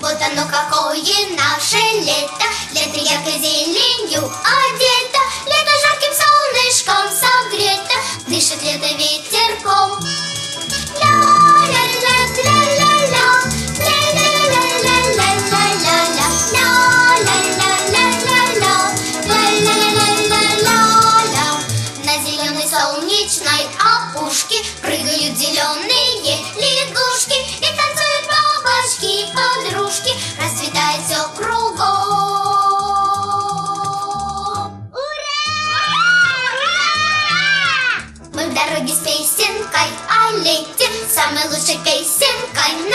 Вот оно какое наше лето. Лето яркой зеленью одето. Лето жарким солнышком согрето. Дышит лето ветерком. На зеленой солнечной опушке Прыгают зеленые Дороге с песенкой о лете Самой лучшей песенкой